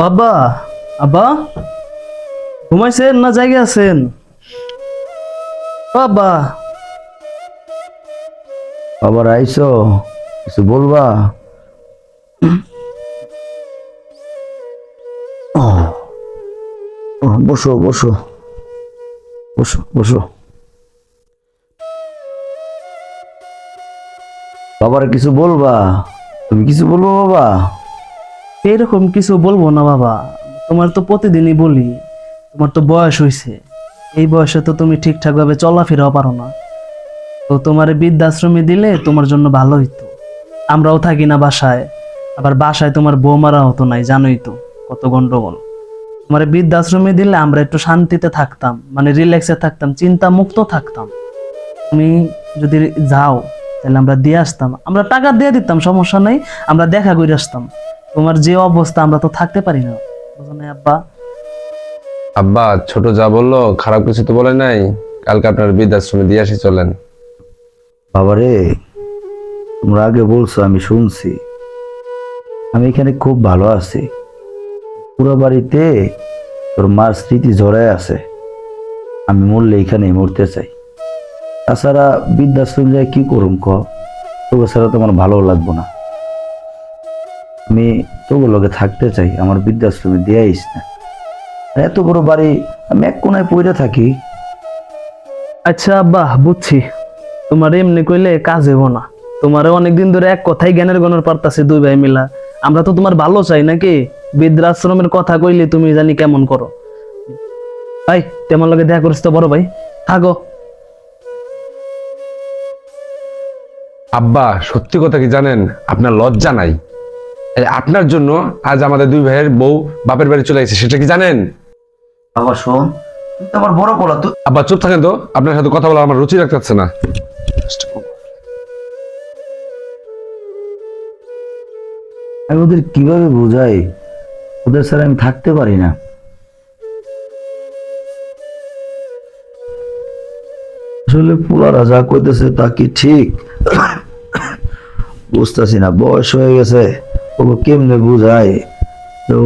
বাবা আব্বা? ঘুমাইছেন না জায়গা আছেন? বাবা আবার আইসো কিছু বলবা? বসো বসো। বসো বসো। বাবার কিছু বলবা? তুমি কিছু বলব বাবা? এরকম কিছু বলব না বাবা। তোমার তো প্রতিদিনই বলি, তোমার তো বয়স হয়েছে এই বয়সে তো তুমি ঠিকঠাক ভাবে চলাফেরাও পারো না। তো তোমার বৃদ্ধাশ্রমে দিলে তোমার জন্য ভালো হইতো। আমরাও থাকি না বাসায়, আবার বাসায় তোমার বৌমারা হতো নাই, জানোই তো, কত গন্ডগোল। তোমার বৃদ্ধাশ্রমে দিলে আমরা একটু শান্তিতে থাকতাম মানে রিল্যাক্সে থাকতাম চিন্তা মুক্ত থাকতাম। তুমি যদি যাও, তাহলে আমরা দিয়ে আসতাম। আমরা টাকা দিয়ে দিতাম, সমস্যা নেই, আমরা দেখা করে আসতাম। তোমার যে অবস্থা আমরা তো থাকতে পারি না। বুঝো আব্বা? আব্বা ছোট যা বলল খারাপ কিছু তো বলে নাই। কালকে আপনার বৃদ্ধাশ্রমে দিয়ে আসি চলেন। বাবারে তোমরা আগে বলছো আমি শুনছি। আমি এখানে খুব ভালো আছি। পুরো বাড়িতে তোর মার স্মৃতি জড়ায় আছে। আমি মরলে এখানে মরতে চাই। তাছাড়া বৃদ্ধাশ্রম যায় কি করুম ক? তোকে ছাড়া তোমার ভালো লাগবো না। আমি তোকে লগে থাকতে চাই আমার বৃদ্ধাশ্রমে দেয়াইস না। এত বড় বাড়ি আমি এক কোনায় পড়ে থাকি। আচ্ছা আব্বা বুঝছি। তোমার এমনি কইলে কাজ হইব না। তোমারও অনেকদিন ধরে এক কথাই জ্ঞানের গণর পারতাছে দুই ভাই মিলা। আমরা তো তোমার ভালো চাই নাকি? বৃদ্ধাশ্রমের কথা কইলে তুমি জানি কেমন করো। ভাই তেমন লগে দেখা করিস তো বড় ভাই। থাকো। আব্বা সত্যি কথা কি জানেন? আপনার লজ্জা নাই। আপনার জন্য আজ আমাদের দুই ভাইয়ের বউ বাপের বাড়ি চলে গেছে সেটা কি জানেন? বাবা শোন তুই তো আমার বড় বলা তুই আব্বা চুপ থাকেন তো আপনার সাথে কথা বলা আমার রুচি রাখতে না। আমি ওদের কীভাবে বোঝাই? ওদের ছাড়া আমি থাকতে পারি না। আসলে পুলারা যা কইতেছে তা কি ঠিক? বুঝতেছি না বয়স হয়ে গেছে। ওগো কেমনে বুঝায়?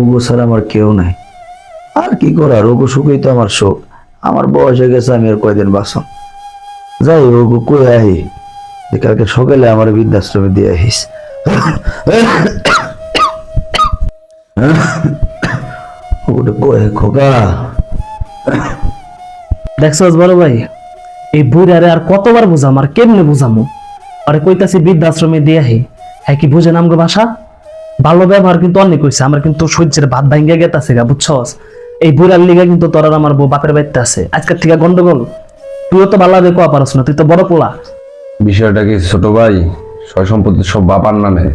ওগো ছাড়া আমার কেউ নাই। আর কি করার? ওগো সুখই তো আমার শোক আমার বয়স হয়ে গেছে, আমি আর কয়দিন বাসন যাই ওগো কই আহি? কালকে সকালে আমার বৃদ্ধাশ্রমে দিয়ে আহিস। ভাই, এই আর কতবার বুঝাম, আর কেমনে বুঝামু? আরে কইতাছি বৃদ্ধাশ্রমে দিয়ে আহি। হ্যাঁ কি বুঝে নামগো ভাষা ভালো ব্যবহার কিন্তু অনেক কইছে আমার কিন্তু সহ্যের ভাত ভাঙ্গিয়া গেতাছে গা বুঝছস? এই বুড়ার লিগা কিন্তু তোর আর আমার বউ বাপের বাড়িতে আছে। আজকের থেকে গন্ডগোল। তুইও তো ভালো দেখো পারস না তুই তো বড় পোলা। বিষয়টা কি ছোট ভাই? সয় সম্পত্তি সব বাবার নামে।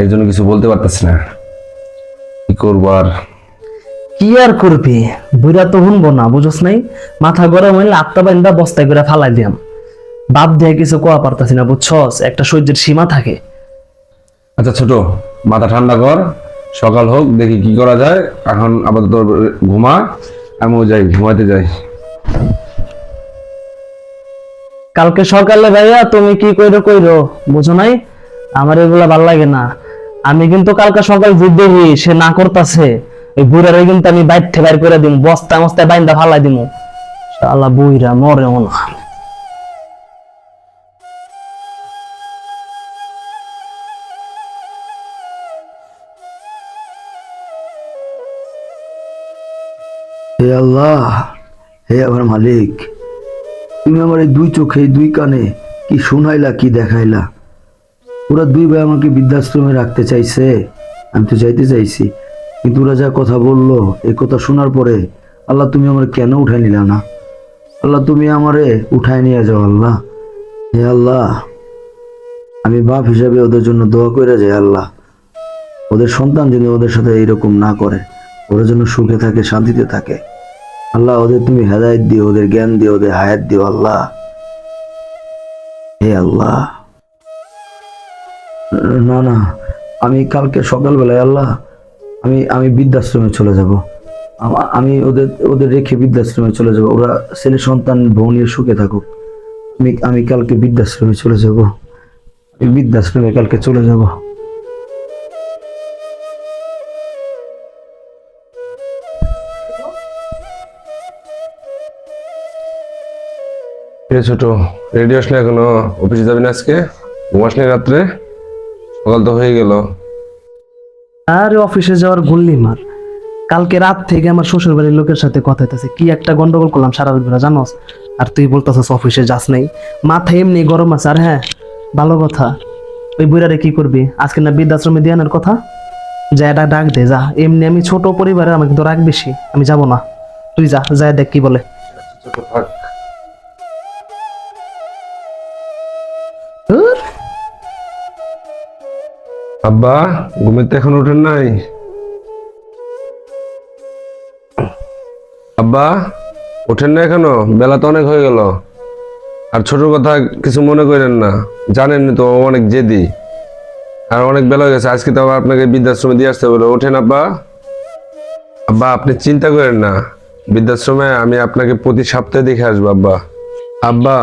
এর জন্য কিছু বলতে পারতেছি না। কি করব আর? কি আর করবি? বুড়া তো শুনব না বুঝস নাই? মাথা গরম হইলে আত্মা বাইন্দা বস্তায় করে ফালাই দিয়াম। বাপ দিয়ে কিছু কোয়া পারতাছি না বুঝছস? একটা সহ্যের সীমা থাকে। আচ্ছা ছোট, মাথা ঠান্ডা কর। সকাল হোক, দেখি কি করা যায়। এখন আপাতত ঘুমা, আমিও যাই ঘুমাতে যাই। কালকে সকালে ভাইয়া, তুমি কি কইরো কইরো, বুঝো নাই? আমার এগুলা ভালো লাগে না। আমি কিন্তু কালকে সকাল যুদ্ধ হই সে না করতাছে। ওই বুড়ারে কিন্তু আমি বাইর থেকে বাইর করে দিম বস্তা মস্তায় বাইন্দা ফালাই দিমু। শালা বুইরা মরে না। হে আল্লাহ, হে আমার মালিক, তুমি আমার এই দুই চোখে দুই কানে কি শোনাইলা, কি দেখাইলা? ওরা দুই ভাই আমাকে বৃদ্ধাশ্রমে রাখতে চাইছে, আমি তো যাইতে চাইছি, কিন্তু ওরা যা কথা বলল এই কথা শোনার পরে আল্লাহ তুমি আমার কেন উঠাই নিলা না? আল্লাহ তুমি আমারে উঠায় নিয়ে যাও, আল্লাহ। হে আল্লাহ, আমি বাপ হিসাবে ওদের জন্য দোয়া করে যাই, আল্লাহ। ওদের সন্তান যদি ওদের সাথে এইরকম না করে। ওরা যেন সুখে থাকে, শান্তিতে থাকে। আল্লাহ, ওদের তুমি হেদায়ত দিও, ওদের জ্ঞান দিও, ওদের হায়াত দিও, আল্লাহ। হে আল্লাহ। না না, আমি কালকে সকালবেলায়, আল্লাহ, আমি আমি বৃদ্ধাশ্রমে চলে যাব। আমি ওদের ওদের রেখে বৃদ্ধাশ্রমে চলে যাব। ওরা ছেলে সন্তান, বউ নিয়ে সুখে থাকুক। আমি আমি কালকে বৃদ্ধাশ্রমে চলে যাব। আমি বৃদ্ধাশ্রমে কালকে চলে যাব। এ ছোট রেডি হস না এখনও অফিসে যাবি না আজকে? ঘুমাস নি রাত্রে? সকাল তো হয়ে গেল। আরে অফিসে যাওয়ার গুল্লি মার। কালকে রাত থেকে আমার শ্বশুর বাড়ির লোকের সাথে কথা হইতেছে। কি একটা গন্ডগোল করলাম সারা ধরে জানোস? আর তুই বলতেছিস অফিসে যাস নাই। মাথা এমনি গরম আছে আর হ্যাঁ ভালো কথা। ওই বুড়ারে কি করবি? আজকে না বৃদ্ধাশ্রমে দিয়ে আনার কথা? যা এটা ডাক দে যা। এমনি আমি ছোট পরিবারে আমাকে তো রাগ বেশি। আমি যাব না। তুই যা যা দেখ কি বলে। আব্বা, ঘুমের তো এখন ওঠেন নাই। আব্বা, ওঠেন না এখনও? বেলা তো অনেক হয়ে গেল। আর ছোট কথা কিছু মনে করেন না। জানেন তো অনেক জেদি। আর অনেক বেলা হয়ে গেছে, আজকে তো আবার আপনাকে বৃদ্ধাশ্রমে দিয়ে আসতে বলে ওঠেন আব্বা। আব্বা, আপনি চিন্তা করেন না। বৃদ্ধাশ্রমে আমি আপনাকে প্রতি সপ্তাহে দেখে আসব, আব্বা। আব্বা,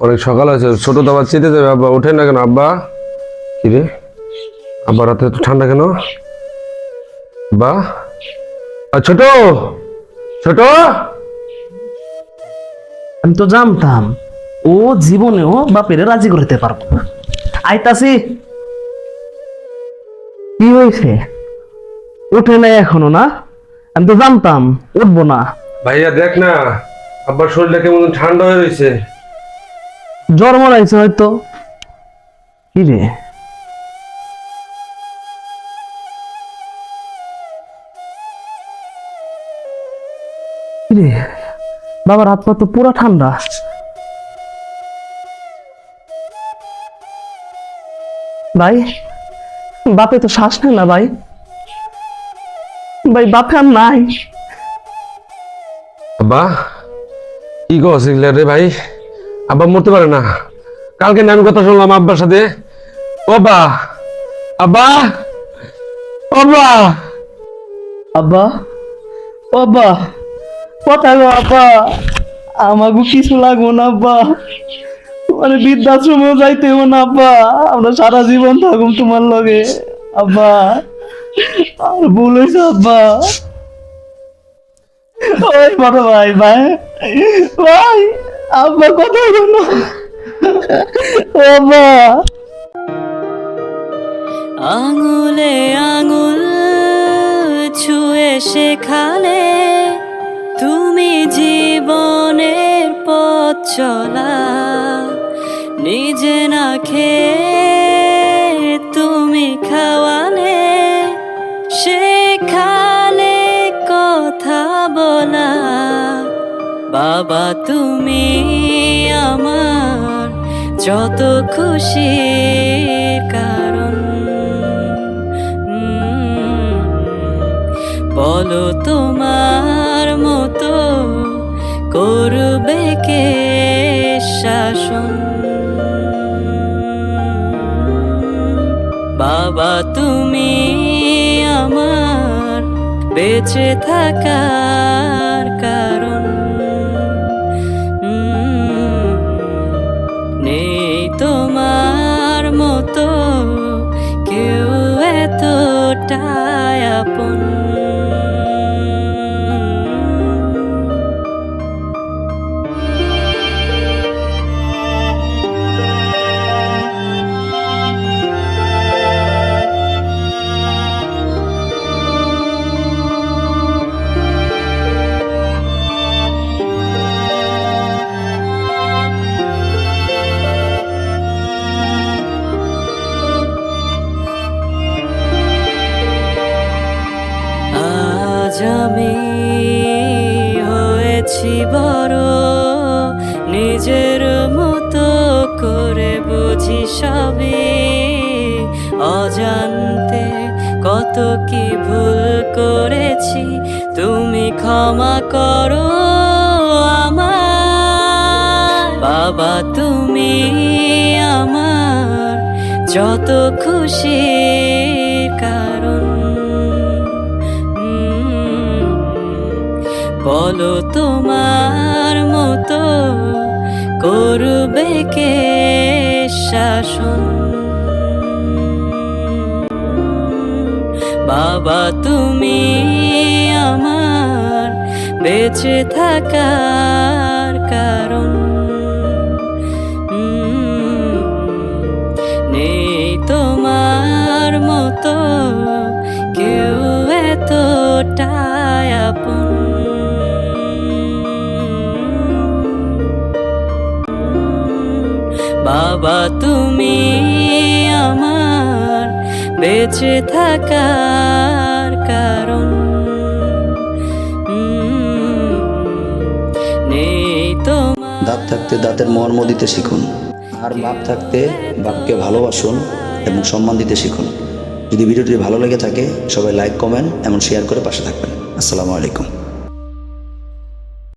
অনেক সকাল হয়েছে, ছোট তো আবার চেতে যাবে, আব্বা। ওঠেন না কেন, আব্বা? কি রে? আবার রাতে এত ঠান্ডা কেন? বা? ছোট! ছোট! আমি তো জানতাম ও জীবনেও বাপেরে রাজি করতে পারব না। আইতাছি কি হয়েছে উঠে নাই এখনও না? আমি তো জানতাম উঠবো না। ভাইয়া দেখ না আব্বার শরীরটা কেমন ঠান্ডা হয়ে রয়েছে জ্বর মরাইছে হয়তো। কি রে? রে বাবার হাত পা তো পুরা ঠান্ডা। ভাই বাপে তো শ্বাস নেয় না ভাই। ভাই বাপে আর নাই। আব্বা কি কস রে ভাই? আব্বা মরতে পারে না। কালকে আমি কথা শুনলাম আব্বার সাথে। ও বা আব্বা আব্বা। আব্বা আব্বা। কোথায় গো আব্বা কিছু লাগবো না, আব্বা। মানে বৃদ্ধাশ্রমেও যাইতে হব না, আব্বা। আমরা সারা জীবন থাকুম তোমার লগে, আব্বা। আর আব্বা। ওই বড় ভাই ভাই। ভাই, আব্বা, কথা বলো আব্বা। আঙুলে আঙুল ছুঁয়ে শেখালে তুমি জীবনের পথ চলা, নিজে না খেয়ে তুমি খাওয়ালে শেখালে কথা বলা। বাবা, তুমি আমার যত খুশি কারণ। বলো তোমার মতো করবে কে শাসন? বাবা তুমি আমার বেঁচে থাকার কারণ। কত কি ভুল করেছি? তুমি ক্ষমা করো আমার। বাবা, তুমি আমার যত খুশি কারণ। বলো তোমার মতো করবে কে শাসন? বাবা, তুমি আমার বেঁচে থাকার কারণ। নেই তোমার মতো কেউ এতটায় আপন। বাবা, তুমি আমার বেঁচে থাকার কারণ। নেই তোমার দাঁত থাকতে দাঁতের মর্ম দিতে শিখুন, আর বাপ থাকতে বাপকে ভালোবাসুন এবং সম্মান দিতে শিখুন। যদি ভিডিওটি ভালো লেগে থাকে, সবাই লাইক কমেন্ট এবং শেয়ার করে পাশে থাকবেন। আসসালামু আলাইকুম।